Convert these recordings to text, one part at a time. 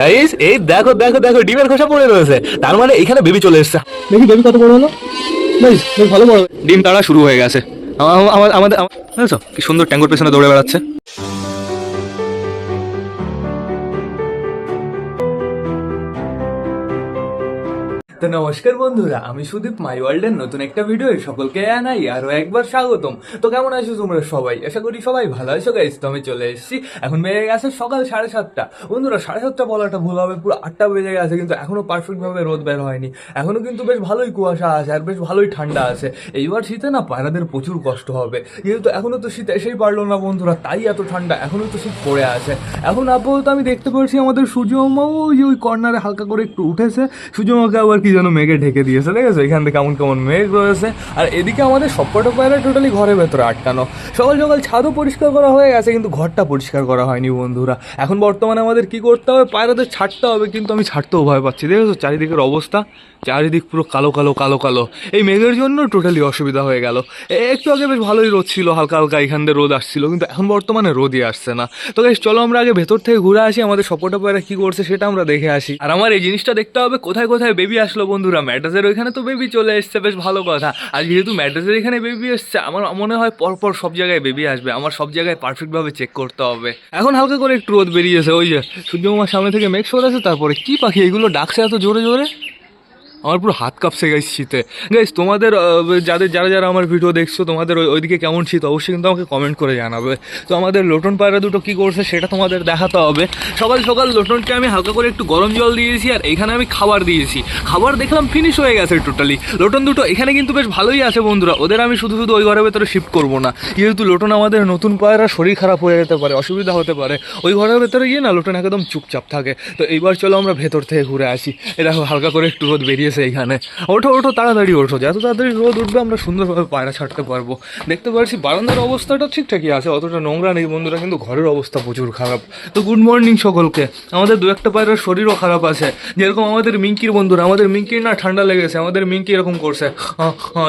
Guys এই দেখো দেখো দেখো ডিমের খোসা পড়ে রয়েছে। তার মানে এখানে বেবি চলে এসেছে। দেখি বেবি কত বড় হলো? গাইস বেশ ভালো বড়। ডিম তাড়া শুরু হয়ে গেছে। আমাদের আমা- আমা- আমাদের আমা- কি সুন্দর ট্যাঙ্গোর পেছনে দৌড়ে বেড়াচ্ছে। তো নমস্কার বন্ধুরা, আমি সুদীপ মাই ওয়ার্ল্ডের নতুন একটা ভিডিও সকলকে জানাই আরও একবার স্বাগতম। তো কেমন আছো তোমরা সবাই? আশা করি সবাই ভালো আছো গাইস তো আমি চলে এসেছি। এখন বেজে গেছে সকাল সাড়ে সাতটা। বন্ধুরা, সাড়ে সাতটা বলাটা ভুল হবে, পুরো আটটা বেজে গেছে, কিন্তু এখনও পারফেক্ট ভাবে রোদ বের হয়নি। এখনও কিন্তু বেশ ভালোই কুয়াশা আছে আর বেশ ভালোই ঠান্ডা আছে। এইবার শীতে না পায়রাদের প্রচুর কষ্ট হবে। যেহেতু এখনও তো শীত এসেই পারল না বন্ধুরা, তাই এত ঠান্ডা, এখনও তো শীত পড়ে আছে। এখন আপাতত আমি দেখতে পাচ্ছি আমাদের যে ওই কর্নারে হালকা করে একটু উঠেছে। সূর্যমাকে আবার কি যেন মেঘে ঢেকে দিয়েছে দেখেছ এখান থেকে কেমন কেমন মেঘ রয়েছে। আর এদিকে আমাদের সবকটা পায়রা টোটালি ঘরের ভেতরে আটকানো। সকাল সকাল ছাদও পরিষ্কার করা হয়ে গেছে, কিন্তু ঘরটা পরিষ্কার করা হয়নি বন্ধুরা। এখন বর্তমানে আমাদের কি করতে হবে? পায়রাদের ছাড়তে হবে, কিন্তু আমি ছাড়তেও ভয় পাচ্ছি দেখেছ চারিদিকের অবস্থা, চারিদিক পুরো কালো কালো কালো কালো। এই মেঘের জন্য টোটালি অসুবিধা হয়ে গেল। একটু আগে বেশ ভালোই রোদ ছিল, হালকা হালকা এখান থেকে রোদ আসছিল, কিন্তু এখন বর্তমানে রোদই আসছে না। তো গাইস চলো আমরা আগে ভেতর থেকে ঘুরে আসি, আমাদের সপোর্টা পায়রা কি করছে সেটা আমরা দেখে আসি। আর আমার এই জিনিসটা দেখতে হবে, কোথায় কোথায় বেবি আসলো বন্ধুরা ম্যাড্রাসের ওইখানে তো বেবি চলে এসছে, বেশ ভালো কথা। আর যেহেতু ম্যাড্রাসের এখানে বেবি এসছে, আমার মনে হয় পরপর সব জায়গায় বেবি আসবে, আমার সব জায়গায় পারফেক্টভাবে চেক করতে হবে। এখন হালকা করে একটু রোদ বেরিয়েছে, ওই যে সূর্যমার সামনে থেকে মেঘ সরে আছে, তারপরে কি পাখি, এগুলো ডাকছে এত জোরে জোরে? আমার পুরো হাত কাঁপছে গাইস শীতে। গাইস তোমাদের যাদের, যারা যারা আমার ভিডিও দেখছ, তোমাদের ওই, ওইদিকে কেমন শীত, অবশ্যই কিন্তু আমাকে কমেন্ট করে জানাবে। তো আমাদের লোটন পায়রা দুটো কি করছে, সেটা তোমাদের দেখাতে হবে। সকাল সকাল লোটনকে আমি হালকা করে একটু গরম জল দিয়েছি, আর এখানে আমি খাবার দিয়েছি। খাবার দেখলাম ফিনিশ হয়ে গেছে টোটালি লোটন দুটো এখানে কিন্তু বেশ ভালোই আছে বন্ধুরা। ওদের আমি শুধু শুধু ওই ঘরের ভেতরে শিফট করব না। যেহেতু লোটন আমাদের নতুন পায়রা, শরীর খারাপ হয়ে যেতে পারে, অসুবিধা হতে পারে। ওই ঘরের ভেতরে গিয়ে না, লোটন একদম চুপচাপ থাকে। তো এইবার চলো আমরা ভেতর থেকে ঘুরে আসি। এটা হালকা করে একটু রোদ বেরিয়েছে এইখানে ওঠো ওঠো, তাড়াতাড়ি ওঠো। যত তাড়াতাড়ি রোদ উঠবে, আমরা সুন্দরভাবে পায়রা ছাড়তে পারব। দেখতে পাচ্ছি বারান্দার অবস্থাটা ঠিকঠাকই আছে, অতটা নোংরা নেই বন্ধুরা, কিন্তু ঘরের অবস্থা প্রচুর খারাপ। তো গুড মর্নিং সকলকে। আমাদের দু একটা পায়রার শরীরও খারাপ আছে। যেরকম আমাদের মিঙ্কির বন্ধুরা, আমাদের মিঙ্কির না ঠান্ডা লেগেছে, আমাদের মিঙ্কি এরকম করছে।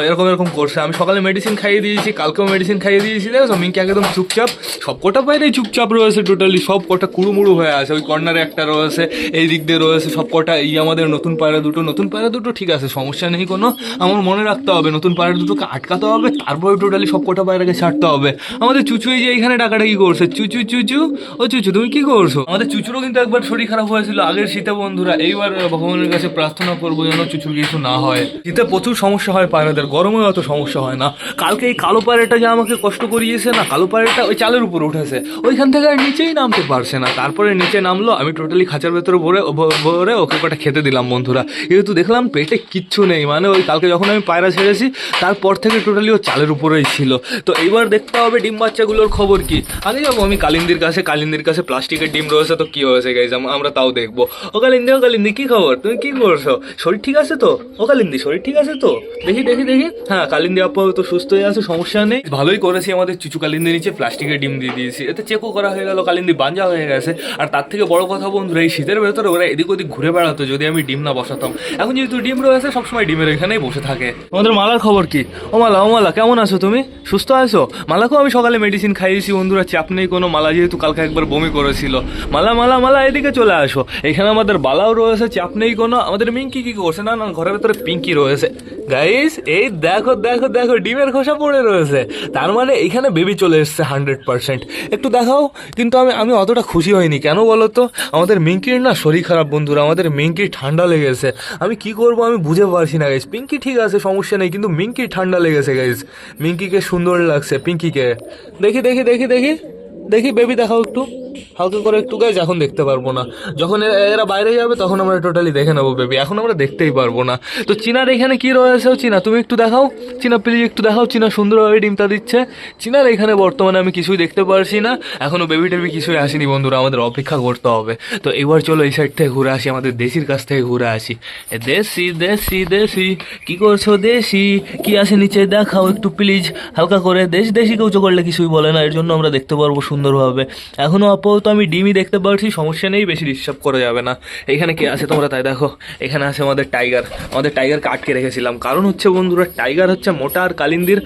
এরকম এরকম করছে। আমি সকালে মেডিসিন খাইয়ে দিয়েছি, কালকেও মেডিসিন খাইয়ে দিয়েছি দেখো মিঙ্কি একদম চুপচাপ। সব কটা পায়রাই চুপচাপ রয়েছে টোটালি সব কটা কুড়ুমুড়ু হয়ে আছে। ওই কর্নারে একটা রয়েছে, এই দিক দিয়ে রয়েছে সব কটা এই আমাদের নতুন পায়রা দুটো, নতুন পায়রা দুটো ঠিক আছে, সমস্যা নেই কোনো। আমার মনে রাখতে হবে, নতুন পায়রা দুটোকে আটকাতে হবে, তারপরে টোটালি সব কটা পায়রাকে ছাড়তে হবে। আমাদের চুচু এই যে এইখানে ডাকাডাকি করছে, চুচু চুচু। ও চুচু, তুমি কি করছ? আমাদের চুচুরও কিন্তু একবার শরীর খারাপ হয়েছিল, আগের শীতে বন্ধুরা, এইবার ভগবানের কাছে প্রার্থনা করব যেন চুচুর কিছু না হয়। শীতে প্রচুর সমস্যা হয় পায়রাদের, গরমে অত সমস্যা হয় না। কালকে এই কালো পায়রাটা যে আমাকে কষ্ট করিয়েছে না, কালো পায়রাটা ওই চালের উপর উঠেছে। ওইখান থেকে আর নিচেই নামতে পারছে না। তারপরে নিচে নামলো, আমি টোটালি খাঁচার ভেতরে ভরে ভরে ওকে কটা খেতে দিলাম বন্ধুরা। যেহেতু দেখলাম পেটে কিচ্ছু নেই। মানে ওই কালকে যখন আমি পায়রা ছেড়েছি, তারপর থেকে টোটালি ও চালের উপরেই ছিল। তো এইবার দেখতে হবে ডিম বাচ্চাগুলোর খবর কি। আগে যাব আমি কালিন্দির কাছে কালিন্দির কাছে প্লাস্টিকের ডিম রয়েছে তো কি হয়েছে গাইজ আমরা তাও দেখব। ও কালিন্দি ও কালিন্দি, কি খবর? তুমি কি করছ? শরীর ঠিক আছে তো? ও কালিন্দি, শরীর ঠিক আছে তো? দেখি দেখি দেখি। হ্যাঁ কালিন্দি আপাতত সুস্থ হয়ে আছে, সমস্যা নেই। ভালোই করেছি, আমাদের চুচু কালিন্দি নিচে প্লাস্টিকের ডিম দিয়ে দিয়েছি। এতে চেকও করা হয়ে গেল, কালিন্দি বাঞ্জা হয়ে গেছে। আর তার থেকে বড় কথা বন্ধুরা, এই শীতের ভেতরে ওরা এদিক ওদিক ঘুরে বেড়াতো, যদি আমি ডিম না বসাতাম। এখন যেহেতু ডিম রয়েছে, সবসময় ডিমের এখানেই বসে থাকে। আমাদের মালার খবর কি? ও মালা ও মালা কেমন আছো তুমি? সুস্থ আছো? মালাকেও আমি সকালে মেডিসিন খাইয়েছি, বন্ধুরা, চাপ নেই কোনো মালা, যেহেতু কালকে একবার বমি করেছিল। মালা মালা মালা, এদিকে চলে আসো। এখানে আমাদের বালাও রয়েছে, চাপ নেই কোনো। আমাদের মিঙ্কি কি করছে? না না, ঘরের ভেতরে পিঙ্কি রয়েছে। গাইস এই দেখো দেখো দেখো, ডিমের খোসা পড়ে রয়েছে। তার মানে এখানে বেবি চলে এসছে হান্ড্রেড পার্সেন্ট একটু দেখাও, কিন্তু আমি আমি অতটা খুশি হইনি। কেন বলো তো? আমাদের মিঙ্কির না শরীর খারাপ, বন্ধুরা। আমাদের মিঙ্কির ঠান্ডা লেগেছে। আমি কি করব আমি বুঝে পারছি না গাইস পিঙ্কি ঠিক আছে, সমস্যা নেই, কিন্তু মিঙ্কি ঠান্ডা লেগেছে গাইস মিঙ্কিকে সুন্দর লাগছে পিঙ্কিকে দেখি দেখি দেখি দেখি। দেখি বেবি দেখাও একটু। হালকা করে একটু গাইজ এখন দেখতে পারব না। যখন এরা বাইরে যাবে, তখন আমরা টোটালি দেখে নেব বেবি এখন আমরা দেখতেই পারব না। তো চিনার এখানে কি রয়েছে? চিনা, তুমি একটু দেখাও। চিনা প্লিজ একটু দেখাও। চিনা সুন্দরভাবে ডিমটা দিচ্ছে। চিনার এখানে বর্তমানে আমি কিছুই দেখতে পারছি না। এখনও বেবি টেবি কিছুই আসেনি, বন্ধুরা। আমাদের অপেক্ষা করতে হবে। তো এবার চলো এই সাইড থেকে ঘুরে আসি, আমাদের দেশির কাছ থেকে ঘুরে আসি। দেশি দেশি দেশি, কি করছ দেশি? কি আছে নিচে দেখাও একটু প্লিজ হালকা করে দেশ দেশি কেউ করলে কিছুই বলে না। এর জন্য আমরা দেখতে পারব সুন্দরভাবে। এখনও আপাতত আমি ডিমই দেখতে পাচ্ছি সমস্যা নেই, বেশি ডিস্টার্ব করা যাবে না। এখানে কে আছে তোমরা তাই দেখো? এখানে আছে আমাদের টাইগার আমাদের টাইগারকে আটকে রেখেছিলাম। কারণ হচ্ছে বন্ধুরা টাইগার হচ্ছে মোটা আর কালিন্দির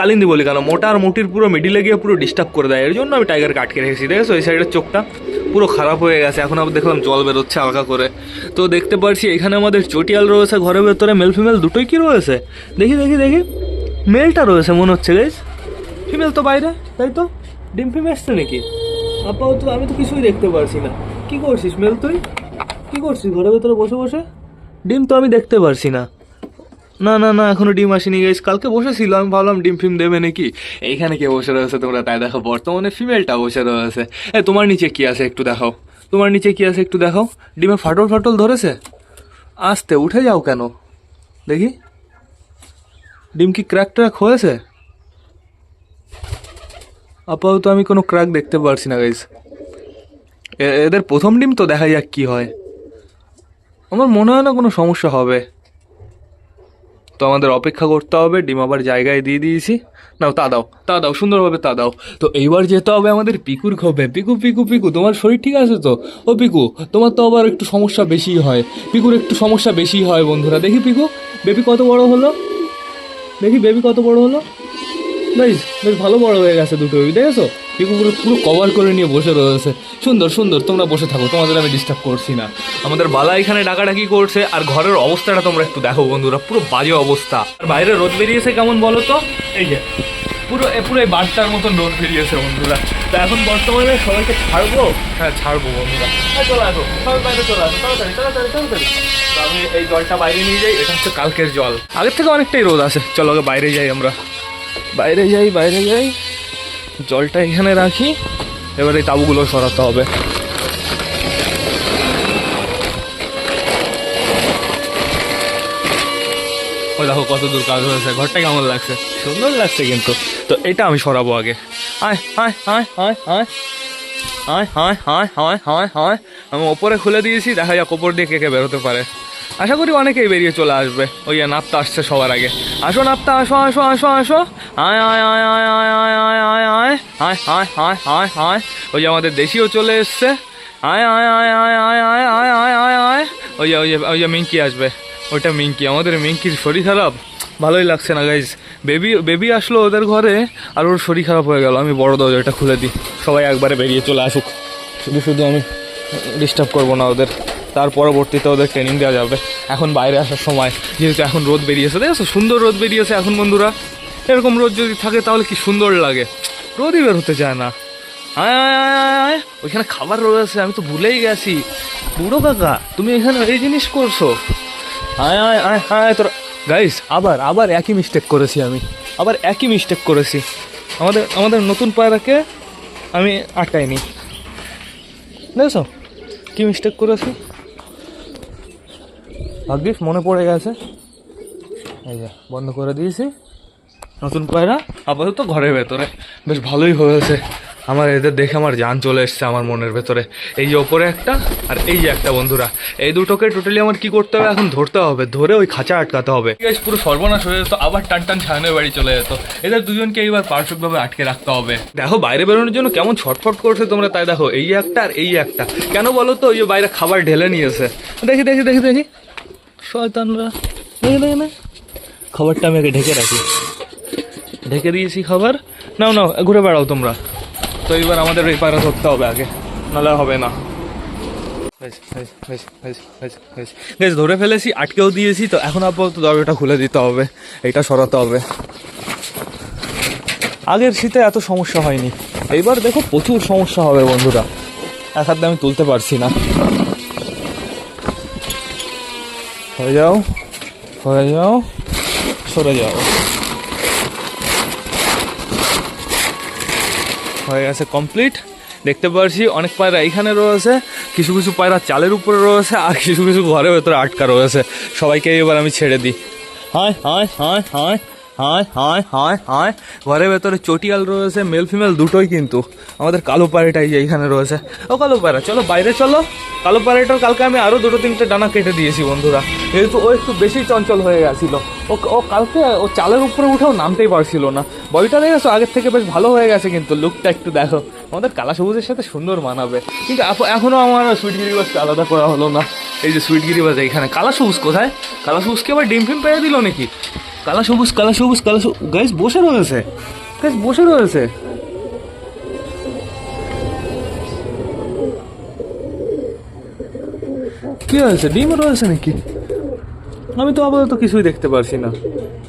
কালিন্দি বলি কেন? মোটা আর মোটির পুরো মিডিলে গিয়ে পুরো ডিস্টার্ব করে দেয়। এর জন্য আমি টাইগারকে আটকে রেখেছি। দেখেছ? এই সাইডের চোখটা পুরো খারাপ হয়ে গেছে। এখন আবার দেখলাম জল বেরোচ্ছে হালকা করে। তো দেখতে পারছি এখানে আমাদের চটিয়াল রয়েছে, ঘরের ভেতরে মেল ফিমেল দুটোই কি রয়েছে? দেখি দেখি দেখি। মেলটা রয়েছে মনে হচ্ছে গাইস ফিমেল তো বাইরে, তাই তো? ডিম ফিম এসছে নাকি? আপাতত আমি তো কিছুই দেখতে পারছি না। কি করছিস মেল তুই? কি করছিস ঘরের ভেতরে বসে বসে? ডিম তো আমি দেখতে পারছি না। না না না, এখনও ডিম আসেনি গাইস কালকে বসেছিল আমি ভাবলাম ডিম ফিম দেবে নাকি? এইখানে কে বসে রয়েছে তোমরা তাই দেখো, বর্তমানে ফিমেলটা বসে রয়েছে। এ, তোমার নিচে কি আছে একটু দেখাও। তোমার নিচে কি আছে একটু দেখাও। ডিমে ফাটল ফাটল ধরেছে? আস্তে, উঠে যাও কেন? দেখি। ডিম কি ক্র্যাক ট্র্যাক হয়েছে? আপাতত আমি কোনো ক্র্যাক দেখতে পারছি না গাইস এদের প্রথম ডিম তো দেখা যাক কি হয়। আমার মনে হয় না কোনো সমস্যা হবে। তো আমাদের অপেক্ষা করতে হবে, ডিম আবার জায়গায় দিয়ে দিয়েছি। নাও, তা দাও তা দাও, সুন্দরভাবে তা দাও। তো এইবার যেতে হবে আমাদের পিকুর খোপে পিকু পিকু পিকু, তোমার শরীর ঠিক আছে তো? ও পিকু, তোমার তো আবার একটু সমস্যা বেশি হয়। পিকুর একটু সমস্যা বেশি হয়, বন্ধুরা। দেখি পিকু বেবি কত বড় হলো? দেখি বেবি কত বড় হলো? বেশ বেশ ভালো বড় হয়ে গেছে দুটো দেখেছ? পিকু পুরো পুরো কভার করে নিয়ে বসে রয়েছে। সুন্দর সুন্দর, তোমরা বসে থাকো, তোমাদের আমি ডিস্টার্ব করছি না। আমাদের বালা এখানে ডাকাডাকি করছে, আর ঘরের অবস্থাটা তোমরা একটু দেখো, বন্ধুরা, পুরো বাজে অবস্থা। আর বাইরে রোদ বেরিয়েছে কেমন বলো তো? এই যে, পুরো পুরো এই বারটার মতন রোদ বেরিয়েছে, বন্ধুরা। তো এখন বর্তমানে সবাইকে ছাড়বো? হ্যাঁ ছাড়বো, বন্ধুরা। হ্যাঁ আমি এই জলটা বাইরে নিয়ে যাই, এটা হচ্ছে কালকের জল। আগের থেকে অনেকটাই রোদ আছে, চলো বাইরে যাই আমরা। বাইরে যাই বাইরে যাই। জলটা এখানে রাখি। এবার এই তাবুগুলো সরাতে হবে। ওই দেখো কত দূর কাজ হয়েছে। ঘরটা কেমন লাগছে? সুন্দর লাগছে কিন্তু। তো এটা আমি সরাবো আগে। আয় আয় আয় আয় আয়। আয় হায় হায় হায় হায় হায় আমি ওপরে খুলে দিয়েছি, দেখা যাক ওপর দিয়ে কে কে বেরোতে পারে। আশা করি অনেকেই বেরিয়ে চলে আসবে। ওই নাপতা আসছে সবার আগে। আসো নাপতা, আসো আসো আসো আসো। আয় আয় আয় আয় আয় আয় আয় আয় আয় আয় আয় আয় আয় আয় ওই যে আমাদের দেশিও চলে এসছে আয় আয় আয় আয় আয় আয় আয় আয় আয় আয় ওই যে ওই যে ওই যে মিঙ্কি আসবে ওইটা মিঙ্কি আমাদের মিঙ্কির শরীর খারাপ ভালোই লাগছে না গাইজ বেবি বেবি আসলো ওদের ঘরে আর ওর শরীর খারাপ হয়ে গেল আমি বড় দরজাটা খুলে দিই সবাই একবারে বেরিয়ে চলে আসুক শুধু শুধু আমি ডিস্টার্ব করব না ওদের তার পরবর্তীতে ওদের ট্রেনিং দেওয়া যাবে এখন বাইরে আসার সময় যেহেতু এখন রোদ বেরিয়েছে দেখেছ সুন্দর রোদ বেরিয়েছে এখন বন্ধুরা এরকম রোদ যদি থাকে তাহলে কি সুন্দর লাগে? রোদই বের হতে চায় না। ওইখানে খাবার রয়েছে আমি তো ভুলেই গেছি। বুড়ো কাকা, তুমি এখানে এই জিনিস করছ? আয় আয় আয় আয়, তোর গাইস আবার আবার একই মিস্টেক করেছি আমি। আবার একই মিস্টেক করেছি। আমাদের আমাদের নতুন পায়রাকে আমি আটকাইনি। দেখছ? কি মিস্টেক করেছি? ভাগ্যিস মনে পড়ে গেছে। এই যে, বন্ধ করে দিয়েছি। নতুন পায়রা আপাতত ঘরের ভেতরে। বেশ ভালোই হয়েছে। আমার এদের দেখে আমার জান চলে এসছে আমার মনের ভেতরে। এই যে ওপরে একটা আর এই যে একটা বন্ধুরা। এই দুটোকে টোটালি আমার কি করতে হবে? এখন ধরতে হবে। ধরে ওই খাঁচা আটকাতে হবে। পুরো সর্বনাশ হয়ে যেত। আবার টান টান ছায়ানের বাড়ি চলে যেত। এদের দুজনকে এইবার পারফেক্টভাবে আটকে রাখতে হবে। দেখো, বাইরে বেরোনোর জন্য কেমন ছটফট করছে তোমরা। তাই দেখো, এই একটা আর এই একটা। কেন বলো তো? ওই যে বাইরে খাবার ঢেলে নিয়েছে। দেখি দেখি দেখি দেখি। শয়তানরা। দেখি দেখি না খাবারটা আমি আগে ঢেকে রাখি। ঢেকে দিয়েছি খাবার। নাও নাও, ঘুরে বেড়াও তোমরা। তো এবার আমাদের এই পায়রা ধরতে হবে আগে, নাহলে হবে না। বেশ ধরে ফেলেছি, আটকেও দিয়েছি, তো এখন আপাতত দরজাটা খুলে দিতে হবে এটা সরাতে হবে। আগের শীতে এত সমস্যা হয়নি। এইবার দেখো প্রচুর সমস্যা হবে, বন্ধুরা। এক হাতে আমি তুলতে পারছি না। হয়ে যাও হয়ে যাও, সরে যাও। হয়ে গেছে কমপ্লিট দেখতে পারছি অনেক পায়রা এইখানে রয়েছে, কিছু কিছু পায়রা চালের উপরে রয়েছে, আর কিছু কিছু ঘরের ভেতরে আটকা রয়েছে। সবাইকে এবার আমি ছেড়ে দিই। হয় হয় হয়, হায়। হায় হায় হায় হায়। ঘরের ভেতরে চটিয়াল রয়েছে মেল ফিমেল দুটোই কিন্তু। আমাদের কালো পায়রাটাই যে এখানে রয়েছে। ও কালো পায়রা চলো বাইরে চলো। কালো পায়রাটার কালকে আমি আরও দুটো তিনটে ডানা কেটে দিয়েছি বন্ধুরা। যেহেতু ও একটু বেশি চঞ্চল হয়ে গেছিল। ও ও কালকে ও চালের উপরে উঠেও নামতেই পারছিল না। বডিটা দেখেছ? আগের থেকে বেশ ভালো হয়ে গেছে কিন্তু লুকটা একটু দেখো। আমাদের কালা সবুজের সাথে সুন্দর মানাবে। কিন্তু এখ- এখনও আমার সুইট গিরিবাসকে আলাদা করা হলো না। এই যে সুইট গিরিবাস এইখানে। কালা সবুজ কোথায়? কালা সবুজকে আবার ডিম ফিম পেয়ে দিল নাকি? কালা সবুজ কালা সবুজ কালা সবুজ। গাইস বসে রয়েছে। গাইস বসে রয়েছে। কি হয়েছে? ডিম রয়েছে নাকি? আমি তো আপাতত কিছুই দেখতে পারছি না।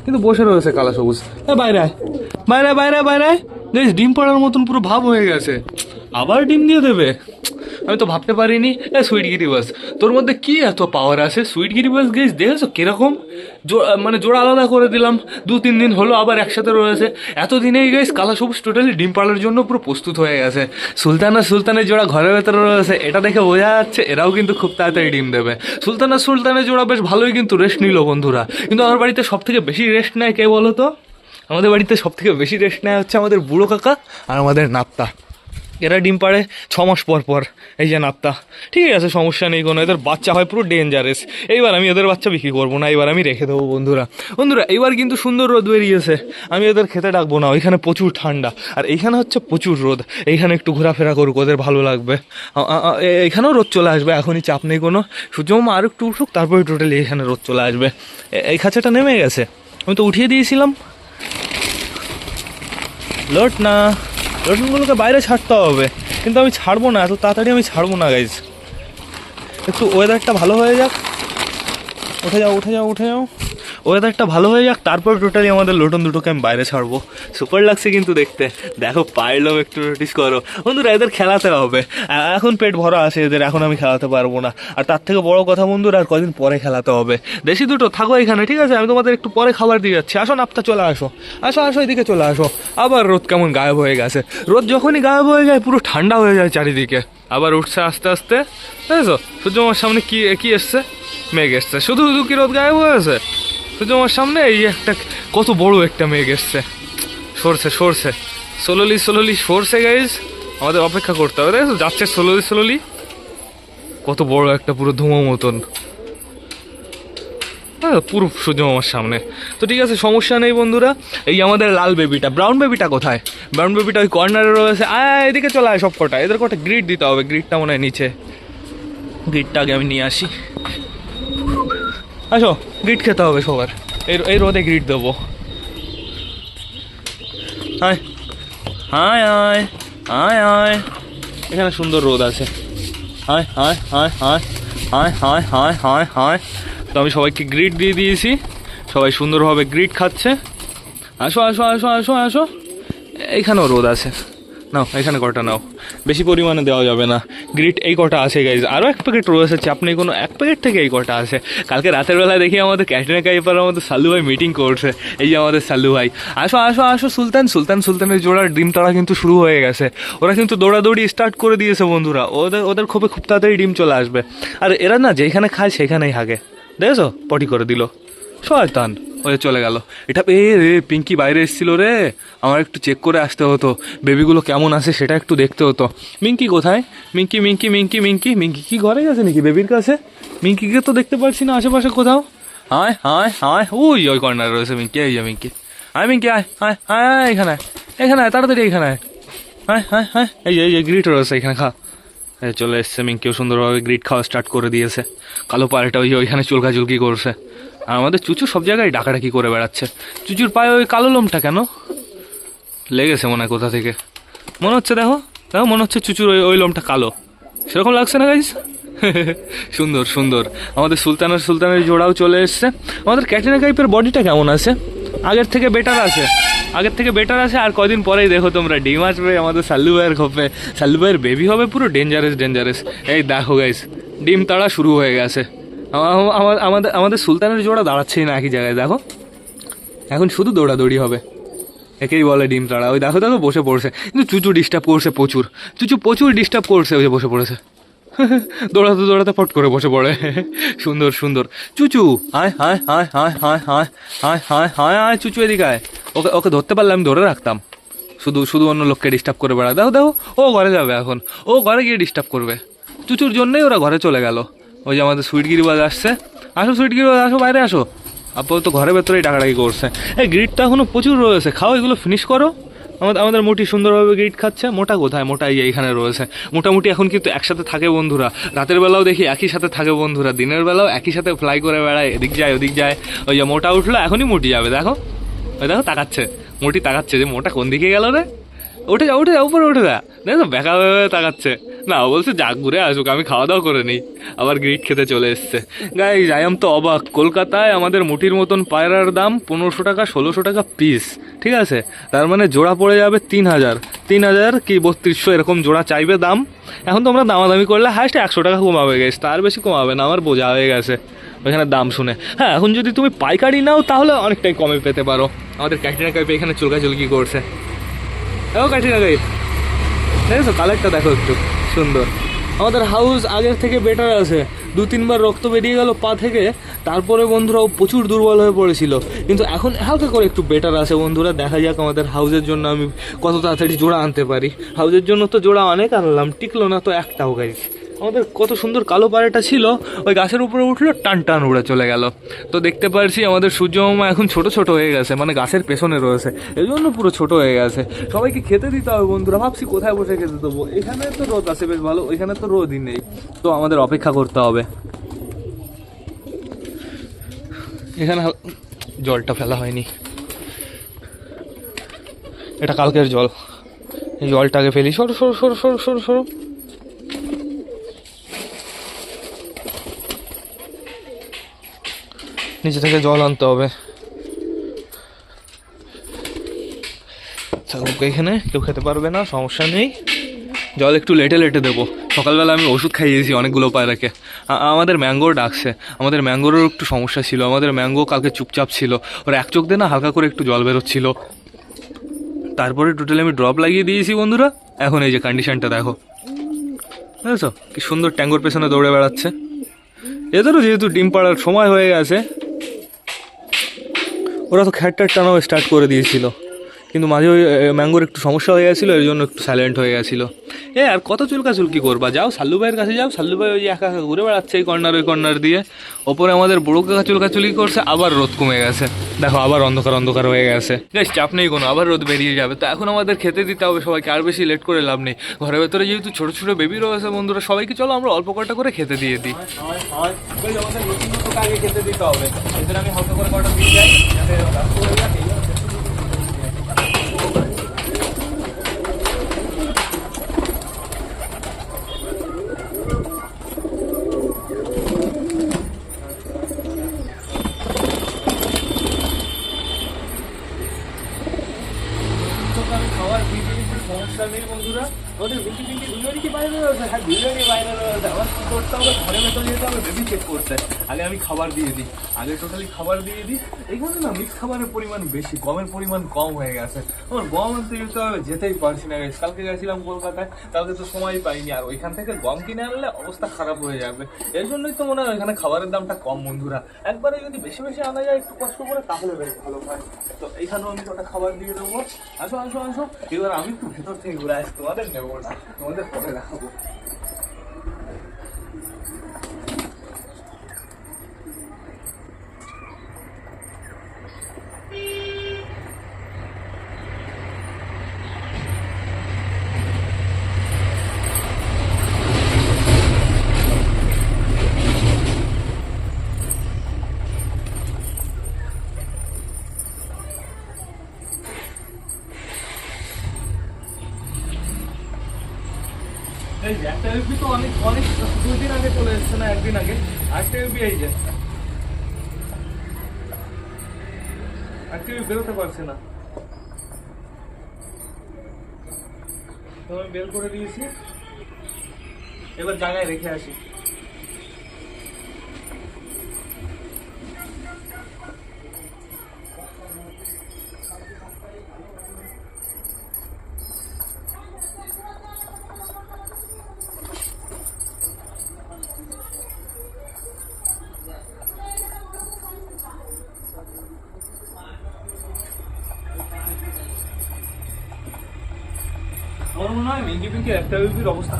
কিন্তু বসে রয়েছে কালা সবুজ। বাইরে। বাইরে বাইরে বাইরে। দেখ ডিম পাড়ার মতন পুরো ভাব হয়ে গেছে। আবার ডিম দিয়ে দেবে? আমি তো ভাবতে পারিনি। এ, সুইট গিরিবাস তোর মধ্যে কি এত পাওয়ার আছে? সুইট গিরিবাস গেছ দেখেছ কীরকম? মানে জোড়া আলাদা করে দিলাম। দু, তিন দিন হলো আবার একসাথে রয়েছে। এতদিনেই গেছ কালা সবুজ টোটালি ডিম পাড়ার জন্য পুরো প্রস্তুত হয়ে গেছে। সুলতানা সুলতানের জোড়া ঘরের ভেতরে রয়েছে। এটা দেখে বোঝা যাচ্ছে এরাও কিন্তু খুব তাড়াতাড়ি ডিম দেবে। সুলতানা সুলতানের জোড়া বেশ ভালোই কিন্তু রেস্ট নিল বন্ধুরা। কিন্তু আমার বাড়িতে সব থেকে বেশি রেস্ট নেয় কে বলো তো আমাদের বাড়িতে সব থেকে বেশি রেস্ট নেয় হচ্ছে আমাদের বুড়ো কাকা আর আমাদের নাপ্তা এরা ডিম পাড়ে ছ মাস পর পর, এই যে নাপ্তা ঠিক আছে, সমস্যা নেই কোনো, এদের বাচ্চা হয় পুরো ডেঞ্জারাস এইবার আমি এদের বাচ্চা বিক্রি করব না এবার আমি রেখে দেবো বন্ধুরা। বন্ধুরা, এইবার কিন্তু সুন্দর রোদ বেরিয়েছে। আমি এদের খেতে ডাকবো না, ওইখানে প্রচুর ঠান্ডা। আর এইখানে হচ্ছে প্রচুর রোদ। এইখানে একটু ঘোরাফেরা করুক, ওদের ভালো লাগবে। এখানেও রোদ চলে আসবে, এখনই চাপ নেই কোনো। সূর্যমামা আর একটু উঠুক, তারপরে টোটালি এখানে রোদ চলে আসবে। এই খাঁচাটা নেমে গেছে। আমি তো উঠিয়ে দিয়েছিলাম। লোট না। লোটনগুলোকে বাইরে ছাড়তে হবে। কিন্তু আমি ছাড়বো না, এত তাড়াতাড়ি আমি ছাড়বো না গাইজ একটু ওয়েদারটা ভালো হয়ে যাক। উঠে যাও উঠে যাও উঠে যাও। ওয়েদারটা ভালো হয়ে যাক, তারপর টোটালি আমাদের লোটন দুটোকে আমি বাইরে ছাড়বো। সুপার লাগছে কিন্তু দেখতে। দেখো পারলাম একটু নোটিস করো। বন্ধুরা, এদের খেলাতে হবে। এখন পেট ভরা আছে এদের, এখন আমি খেলাতে পারব না। আর তার থেকে বড় কথা বন্ধুরা, আর কদিন পরে খেলাতে হবে। দেশি দুটো, থাকো এখানে, ঠিক আছে? আমি তোমাদের একটু পরে খাবার দিয়ে যাচ্ছি। আসো নাপ্তা চলে আসো। আসো আসো, এদিকে চলে আসো। আবার রোদ কেমন গায়েব হয়ে গেছে। রোদ যখনই গায়েব হয়ে যায়, পুরো ঠান্ডা হয়ে যায় চারিদিকে। আবার উঠছে আস্তে আস্তে। বুঝেছ? সূর্য আমার সামনে কি কি এসছে? মেঘ এসছে। শুধু শুধু কি রোদ গায়েব হয়েছে সূর্য আমার সামনে এই একটা কত বড় একটা মেঘ এসছে। সরছে সরছে। সোলোলি সোলোলি, সরছে গাইজ আমাদের অপেক্ষা করতে হবে দেখো যাচ্ছে সোলোলি সোলোলি। কত বড় একটা পুরো ধুমো মতন। হ্যাঁ পুরো সূর্য আমার সামনে। তো ঠিক আছে, সমস্যা নেই বন্ধুরা। এই আমাদের লাল বেবিটা ব্রাউন বেবিটা কোথায়? ব্রাউন বেবিটা ওই কর্নারে রয়েছে। আয় এদিকে চলে আয় সব কটা এদের কটা গ্রিড দিতে হবে। গ্রিডটা মনে হয় নিচে। গ্রিডটা আগে আমি নিয়ে আসি। আসো গ্রিট খেতে হবে সবার। এই এই রোদে গ্রিট দেবো। হায় হায় হায় হায় হায় এখানে সুন্দর রোদ আছে। হায় হায় হায় হায় হায় হায় হায় হায় হায় তো আমি সবাইকে গ্রিড দিয়ে দিয়েছি। সবাই সুন্দরভাবে গ্রিড খাচ্ছে। আসো আসো আসো আসো আসো। এইখানেও রোদ আছে। নাও, এখানে কটা নাও। বেশি পরিমাণে দেওয়া যাবে না। গ্রিট এই কটা আছে গাইজ আরও এক প্যাকেট রয়েছে চাপ নেই কোনো এক প্যাকেট থেকে এই কটা আছে। কালকে রাতের বেলা দেখি আমাদের ক্যাটরিনা কাইপার আমাদের সাল্লু ভাই মিটিং করছে। এই যে আমাদের সাল্লু ভাই। আসো আসো আসো, সুলতান সুলতান, সুলতানের জোড়ার ডিম তারা কিন্তু শুরু হয়ে গেছে। ওরা কিন্তু দৌড়াদৌড়ি স্টার্ট করে দিয়েছে, বন্ধুরা। ওদের ওদের খুবই খুব তাড়াতাড়ি ডিম চলে আসবে। আর এরা না, যেখানে খায় সেখানেই হাগে। দেখেছ? পটি করে দিল। শয়তান ওই চলে গেল। এটা এ রে পিঙ্কি বাইরে এসেছিল রে। আমার একটু চেক করে আসতে হতো। বেবিগুলো কেমন আছে সেটা একটু দেখতে হতো। মিঙ্কি কোথায়? মিঙ্কি মিঙ্কি মিঙ্কি মিঙ্কি। মিঙ্কি কি ঘরে গেছে নাকি বেবির কাছে? মিঙ্কিকে তো দেখতে পাচ্ছি না আশেপাশে কোথাও। হায় হায় হায়। ওই ওই কর্নার রয়েছে মিঙ্কি। এই যে মিঙ্কি। হায় মিঙ্কি আয় হায় হায় হায় এখানে আয়। এখানে আয়, তাড়াতাড়ি এখানে আয়। হায় হায় হায়। এই যে গ্রিট রয়েছে এখানে খা। চলে এসছে মিঙ্কিও সুন্দরভাবে গ্রিট খাওয়া স্টার্ট করে দিয়েছে। কালো পাড়েটা ওই ওইখানে চুলকা চুলকি করছে। আর আমাদের চুচু সব জায়গায় ডাকাডাকি করে বেড়াচ্ছে। চুচুর পায়ে ওই কালো লোমটা কেন? লেগেছে মনে হয় কোথা থেকে। মনে হচ্ছে দেখো দেখো, মনে হচ্ছে চুচুর ওই ওই লোমটা কালো। সেরকম লাগছে না গাইস সুন্দর সুন্দর। আমাদের সুলতানের সুলতানের জোড়াও চলে এসছে। আমাদের ক্যাটরিনা কাইপের বডিটা কেমন আছে? আগের থেকে বেটার আছে। আগের থেকে বেটার আছে, আর কদিন পরেই দেখো তোমরা ডিম আসবে আমাদের সাল্লু ভাইয়ের খোপে। সাল্লু ভাইয়ের বেবি হবে পুরো ডেঞ্জারাস ডেঞ্জারাস এই দেখো গাইস ডিম তাড়া শুরু হয়ে গেছে। আমাদের আমাদের সুলতানের জোড়া দাঁড়াচ্ছেই না একই জায়গায় দেখো এখন শুধু দৌড়াদৌড়ি হবে একেই বলে ডিম তাড়া ওই দেখো দেখো বসে পড়ছে কিন্তু চুচু ডিস্টার্ব করছে প্রচুর চুচু প্রচুর ডিস্টার্ব করছে ওই যে বসে পড়েছে দৌড়াতে দৌড়াতে ফট করে বসে পড়ে সুন্দর সুন্দর চুচু হায় হায় হায় হায় হায় হায় হায় হায় হায় হায় চুচু এদিকে আয় ওকে ওকে ধরতে পারলে আমি ধরে রাখতাম শুধু শুধু অন্য লোককে ডিস্টার্ব করে বেড়া দেখো দেখো ও ঘরে যাবে এখন ও ঘরে গিয়ে ডিস্টার্ব করবে চুচুর জন্যই ওরা ঘরে চলে গেল ওই যে আমাদের সুইট গিরিবাজ আসছে। আসো সুইট গিরিবাজ, আসো, বাইরে আসো। আপাতত ঘরের ভেতরেই ডাকাডাকি করছে। এই গ্রিডটা এখনও প্রচুর রয়েছে। খাও, এগুলো ফিনিশ করো। আমাদের আমাদের মোটি সুন্দরভাবে গ্রিড খাচ্ছে। মোটা কোথায়? মোটা এই এইখানে রয়েছে। মোটামুটি এখন কিন্তু একসাথে থাকে বন্ধুরা। রাতের বেলাও দেখি একই সাথে থাকে বন্ধুরা। দিনের বেলাও একই সাথে ফ্লাই করে বেড়ায়। এদিক যায়, ওদিক যায়। ওই যে মোটা উঠল, এখনই মুটি যাবে। দেখো। ওই দেখো, তাকাচ্ছে। মোটি তাকাচ্ছে। যে মোটা কোন দিকে গেল রে? উঠে যা উঠে যা উপরে উঠে যা। দেখো, বেকা তাকাচ্ছে। না, বলছে, যাক, ঘুরে আসুক, আমি খাওয়া দাওয়া করে নিই। আবার গ্রিট খেতে চলে এসছে। গাই আমি তো অবাক। কলকাতায় আমাদের মুঠির মতন পায়রার দাম পনেরোশো টাকা, ষোলোশো টাকা পিস ঠিক আছে? তার মানে জোড়া পড়ে যাবে তিন হাজার। তিন হাজার কি বত্রিশশো এরকম জোড়া চাইবে দাম? এখন তোমরা দামাদামি করলে হাইস্ট একশো টাকা কমাবে গেছে তার বেশি কমাবে না, আমার বোঝা হয়ে গেছে ওইখানে দাম শুনে। হ্যাঁ এখন যদি তুমি পাইকারি নাও, তাহলে অনেকটাই কমে পেতে পারো। আমাদের ক্যাটরিনা কাইপে এখানে চুলকাচুলকি করছে। ও ক্যাটরিনা কাইপ দেখেছ কালারটা দেখো একটু সুন্দর। আমাদের হাউস আগের থেকে বেটার আছে। দু, তিনবার রক্ত বেরিয়ে গেল পা থেকে। তারপরে বন্ধুরাও প্রচুর দুর্বল হয়ে পড়েছিল। কিন্তু এখন হালকা করে একটু বেটার আছে বন্ধুরা। দেখা যাক আমাদের হাউসের জন্য আমি কত তাড়াতাড়ি জোড়া আনতে পারি। হাউসের জন্য তো জোড়া অনেক আনলাম। টিকলো না তো একটাও গাইজ আমাদের কত সুন্দর কালো পাড়াটা ছিল, ওই গাছের উপরে উঠল, টান টান উড়ে চলে গেল। তো দেখতে পারছি আমাদের সূর্যমামা এখন ছোট ছোট হয়ে গেছে মানে গাছের পেছনে রয়েছে। এই জন্য পুরো ছোট হয়ে গেছে। সবাইকে খেতে দিতে হবে বন্ধুরা, ভাবছি কোথায় বসে খেতে দেবো। এখানে তো রোদ আছে, বেশ ভালো ওইখানে তো রোদই নেই। তো আমাদের অপেক্ষা করতে হবে। এখানে জলটা ফেলা হয়নি। এটা কালকের জল। এই জলটাকে ফেলি, সরু সরু সরু সরু সরু সরু। নিচে থেকে জল আনতে হবে। এখানে কেউ খেতে পারবে না, সমস্যা নেই। জল একটু লেটে লেটে দেবো। সকালবেলা আমি ওষুধ খাইয়েছি অনেকগুলো পায়রাকে আমাদের ম্যাঙ্গো ডাকছে। আমাদের ম্যাঙ্গোরও একটু সমস্যা ছিল। আমাদের ম্যাঙ্গো কালকে চুপচাপ ছিল। ওর এক চোখ দিয়ে না হালকা করে একটু জল বেরোচ্ছিল। তারপরে টোটালি আমি ড্রপ লাগিয়ে দিয়েছি বন্ধুরা। এখন এই যে কন্ডিশনটা দেখো। বুঝেছ? কি সুন্দর ট্যাঙ্গোর পেছনে দৌড়ে বেড়াচ্ছে। এদেরও যেহেতু ডিম পাড়ার সময় হয়ে গেছে ওরা তো খ্যাট টানাও স্টার্ট করে দিয়েছিল। কিন্তু মাঝে ওই ম্যাঙ্গোর একটু সমস্যা হয়ে গেছিল, এর জন্য একটু সাইলেন্ট হয়ে গেছিল। এ, আর কত চুলকা চুলকি করবা? যাও সাল্লু ভাইয়ের কাছে যাও সাল্লু ভাই ওই একা একা ঘুরে বেড়াচ্ছে এই কর্নার ওই কর্নার দিয়ে। ওপরে আমাদের বড়ো কাকা চুলকা চুলকি করছে, আবার রোদ কমে গেছে। দেখো, আবার অন্ধকার অন্ধকার হয়ে গেছে। বেশ, চাপ নেই কোনো, আবার রোদ বেরিয়ে যাবে। তো এখন আমাদের খেতে দিতে হবে সবাইকে, আর বেশি লেট করে লাভ নেই। ঘরের ভেতরে যেহেতু ছোটো ছোটো বেবি রয়েছে বন্ধুরা, সবাইকে চলো আমরা অল্প কটা করে খেতে দিয়ে দিই। খেতে দিতে হবে। আমি করে কটা দিয়ে যাই খাবার দিয়ে দিই। আগে টোটালি খাবার দিয়ে দিই। এইখানে না মিক্স খাবারের পরিমাণ বেশি, গমের পরিমাণ কম হয়ে গেছে। আমার গম আনতে যেতে হবে, যেতেই পারছি না। কালকে গেছিলাম কলকাতায়, কালকে তো সময় পাইনি। আর ওইখান থেকে গম কিনে আনলে অবস্থা খারাপ হয়ে যাবে। এর জন্যই তো মনে হয় এখানে খাবারের দামটা কম, বন্ধুরা। একবারে যদি বেশি বেশি আনা যায়, একটু কষ্ট করে, তাহলে বেশ ভালো হয়। তো এইখানেও আমি কটা খাবার দিয়ে দেবো। আসো আসো আসো। এবার আমি একটু ভেতর থেকে ঘুরে আসি। তোমাদের নেব না, তোমাদের পরে রাখব অনেক আগে চলে না, একদিন আগে। বেরোতে পারছে না। তো আমি বের করে দিয়েছি। এবার জায়গায় রেখে আসি।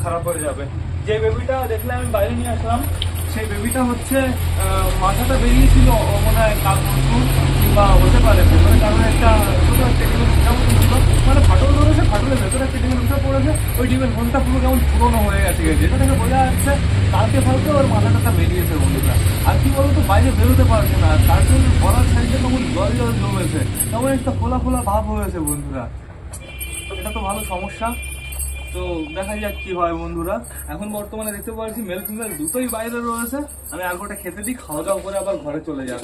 খারাপ হয়ে যাবে। যে বেবিটা দেখলে আমি বাইরে নিয়ে আসলাম, সেই বেবিটা হচ্ছে মাথাটা বেরিয়েছিল মনে হয় কাল পরশু, কিংবা হতে পারে, ভেতরে কারণ একটা ছোটো একটা ডিমের ছিল মানে ফাটল ধরেছে, ফাটলের ভেতরে একটা ডিমের ফুটা পড়েছে, ওই ডিমের ঘণ্টা পুরো কেমন পুরোনো হয়ে গেছে যেটা থেকে বোঝা যাচ্ছে, কালকে ফালকে ওর মাথাটা বেরিয়েছে, বন্ধুরা। আর কি বলতো, বাইরে বেরোতে পারছে না, তার জন্য গলার সাইডে কেমন জল জল জমেছে কেমন একটা ফোলা ফোলা ভাব হয়েছে, বন্ধুরা। এটা তো ভালো সমস্যা। তো দেখা যাক কি হয় বন্ধুরা। এখন বর্তমানে দেখতে পাচ্ছি মেল ফিমেল দুটোই বাইরে রয়েছে। আমি আর কটা খেতে দিই, খাওয়া দাওয়া করে আবার ঘরে চলে যাব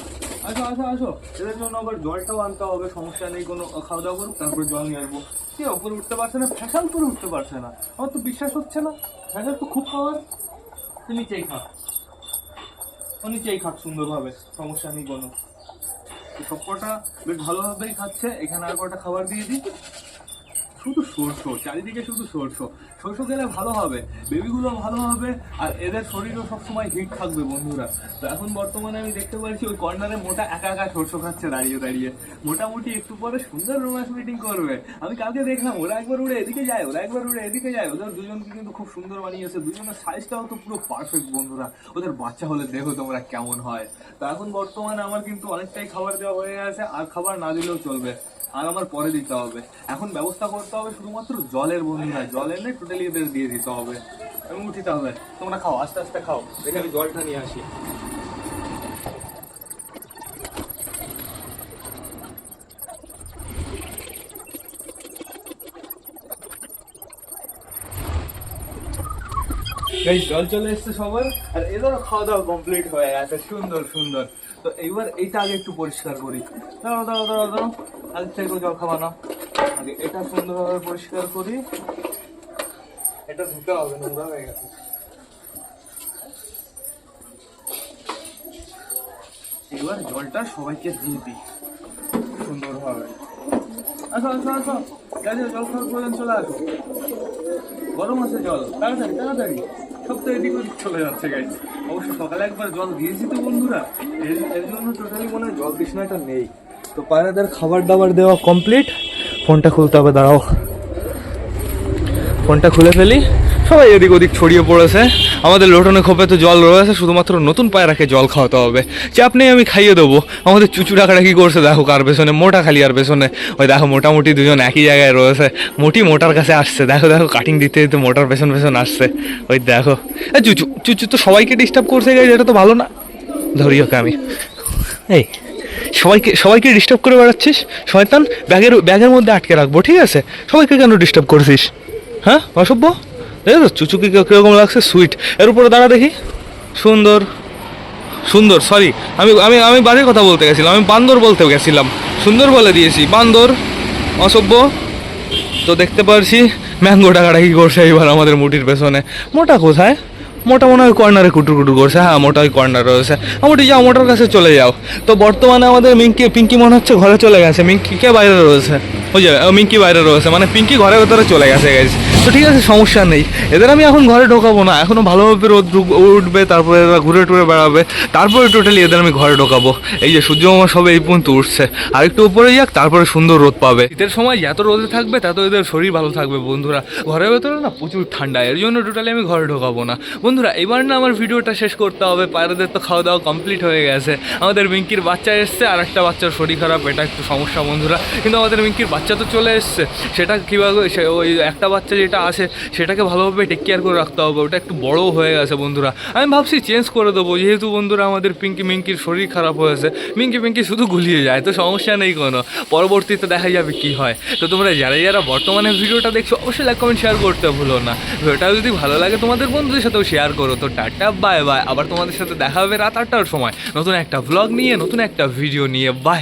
আসো আসো আসো। এদের জন্য আবার জলটাও আনতে হবে, সমস্যা নেই, কোনো খাওয়া দাওয়া করুক, তারপরে জল নিয়ে আসব। কি ওপরে উঠতে পারছে না? ফ্যাশাল করে উঠতে পারছে না। আমার তো বিশ্বাস হচ্ছে না। ফ্যাশাল তো খুব খাওয়ার তুই নিচেই খা। ও নিচেই খাক সুন্দরভাবে, সমস্যা নেই কোনো। তো সব কটা বেশ ভালোভাবেই খাচ্ছে। এখানে আর কটা খাবার দিয়ে দিই। শুধু সরষো, চারিদিকে শুধু সরষো। সরষো খেলে ভালো হবে, বেবিগুলো ভালো হবে, আর এদের শরীরও সবসময় হিট থাকবে, বন্ধুরা। তো এখন বর্তমানে আমি দেখতে পাচ্ছি ওই কর্নারে মোটা একা একা সরষো খাচ্ছে দাঁড়িয়ে দাঁড়িয়ে। মোটামুটি একটু পরে সুন্দর রোম্যান্স মিটিং করবে। আমি কালকে দেখলাম, ওরা একবার উড়ে এদিকে যায়, ওরা একবার উড়ে এদিকে যায়। ওদের দুজনকে কিন্তু খুব সুন্দর বানিয়েছে। দুজনের সাইজটাও তো পুরো পারফেক্ট বন্ধুরা। ওদের বাচ্চা হলে দেখো তোমরা কেমন হয়। তো এখন বর্তমানে আমার কিন্তু অনেকটাই খাবার দেওয়া হয়ে গেছে আর খাবার না দিলেও চলবে। আর আমার পরে দিতে হবে। এখন ব্যবস্থা করতে হবে শুধুমাত্র জলের বন্ধুরা জল এনে টোটালি এদের দিয়ে দিতে হবে। এবং উঠিতে হবে। তোমরা খাও আস্তে আস্তে খাও। দেখে আমি জলটা নিয়ে আসি। এই জল চলে এসছে সবার। আর এদেরও খাওয়া দাওয়া কমপ্লিট হয়ে গেছে। সুন্দর সুন্দর। তো এইবার এইটা আগে একটু পরিষ্কার করি। দাঁড়াও দাঁড়াও দাঁড়াও দাঁড়াও। আগে থেকে জল খাওয়া না। আগে এটা সুন্দরভাবে পরিষ্কার করি। এটা ধুতে হবে, নোংরা হয়ে গেছে। এবার জলটা সবাইকে দিয়ে দিই, সুন্দরভাবে। আসো আসো আসো। গাড়ি জল খাওয়ার প্রয়োজন চলে আসো। গরম আছে জল, তাড়াতাড়ি তাড়াতাড়ি। সব তো এদিক ওদিক চলে যাচ্ছে গাইজ অবশ্য সকালে একবার জল দিয়েছি তো বন্ধুরা। এর এর জন্য টোটালি মনে হয় জল তৃষ্ণাটা নেই। তো পায়রাদের খাবার দাবার দেওয়া কমপ্লিট ফোনটা খুলতে হবে, দাঁড়াও। ফোনটা খুলে ফেলি। সবাই এদিক ওদিক ছড়িয়ে পড়েছে। আমাদের লোটনে খোপে তো জল রয়েছে, শুধুমাত্র নতুন পায়রাকে জল খাওয়াতে হবে। চাপ নেই, আমি খাইয়ে দেবো। আমাদের চুচু কি করছে, দেখো কার পেছনে, মোটা খালি আর পেছনে। ওই দেখো, মোটামুটি দুজন একই জায়গায় রয়েছে। মোটি মোটার কাছে আসছে। দেখো দেখো কাটিং দিতে দিতে মোটার পেছন পেছন আসছে। ওই দেখো। চুচু চুচু তো সবাইকে ডিস্টার্ব করছে এটা তো ভালো না। ধরি ওকে আমি। এই। সবাইকে সবাইকে ডিস্টার্ব করে বেড়াচ্ছিস? শয়তান, ব্যাগের ব্যাগের মধ্যে আটকে রাখব, ঠিক আছে? সবাইকে কেন ডিস্টার্ব করছিস? হ্যাঁ অসভ্য? দেখো চুচুকি কীরকম লাগছে? সুইট এর উপরে দাঁড়া দেখি। সুন্দর। সুন্দর সরি আমি আমি আমি বাজে কথা বলতে গেছিলাম, আমি বান্দর বলতে গেছিলাম। সুন্দর বলে দিয়েছি, বান্দর। অসভ্য। তো দেখতে পারছি, ম্যাঙ্গো টাকাটা কি করছে এবার আমাদের মুটির পেছনে। মোটা কোথায়? মোটা মনে হয় কর্নারে কুটুর কুটুর করছে। হ্যাঁ মোটা ওই কর্নার রয়েছে। মোটি যাও মোটার কাছে চলে যাও। তো বর্তমানে আমাদের মিঙ্কি, পিঙ্কি মনে হচ্ছে ঘরে চলে গেছে। মিঙ্কি কে বাইরে রয়েছে? ওই যে মিঙ্কি বাইরে রয়েছে। মানে পিঙ্কি ঘরের ভেতরে চলে গেছে গেছে তো ঠিক আছে, সমস্যা নেই। এদের আমি এখন ঘরে ঢোকাবো না। এখনও ভালোভাবে রোদ উঠবে, তারপরে এরা ঘুরে টুরে বেড়াবে। তারপরে টোটালি এদের আমি ঘরে ঢোকাবো। এই যে সূর্য মামা সবে এই পর্যন্ত উঠছে। আর একটু উপরে যাক, তারপরে সুন্দর রোদ পাবে। শীতের সময় যত রোদে থাকবে, তত এদের শরীর ভালো থাকবে, বন্ধুরা। ঘরের ভেতরে না প্রচুর ঠান্ডা। এর জন্য টোটালি আমি ঘরে ঢোকাবো না। বন্ধুরা, এবার না আমার ভিডিওটা শেষ করতে হবে। পায়রাদের তো খাওয়া দাওয়া কমপ্লিট হয়ে গেছে। আমাদের মিঙ্কির বাচ্চা এসছে আর একটা বাচ্চার শরীর খারাপ, এটা একটু সমস্যা বন্ধুরা। কিন্তু আমাদের মিঙ্কির বাচ্চা তো চলে এসছে। সেটা কীভাবে ওই একটা বাচ্চা যেটা আছে, সেটাকে ভালোভাবে টেক কেয়ার করে রাখতে হবে। ওটা একটু বড়ও হয়ে গেছে বন্ধুরা। আমি ভাবছি চেঞ্জ করে দেবো। যেহেতু বন্ধুরা, আমাদের পিঙ্কি মিঙ্কির শরীর খারাপ হয়েছে। মিঙ্কি পিঙ্কি শুধু গুলিয়ে যায় তো সমস্যা নেই কোনো। পরবর্তীতে দেখা যাবে কি হয়। তো তোমরা যারা যারা বর্তমানে ভিডিওটা দেখছ, অবশ্যই লাইক কমেন্ট শেয়ার করতে ভুলো না। ভিডিওটা যদি ভালো লাগে তোমাদের বন্ধুদের সাথেও শেয়ার করো। তো টাটা বাই বাই আবার তোমাদের সাথে দেখা হবে রাত আটটার সময়। নতুন একটা ভ্লগ নিয়ে, নতুন একটা ভিডিও নিয়ে। বাই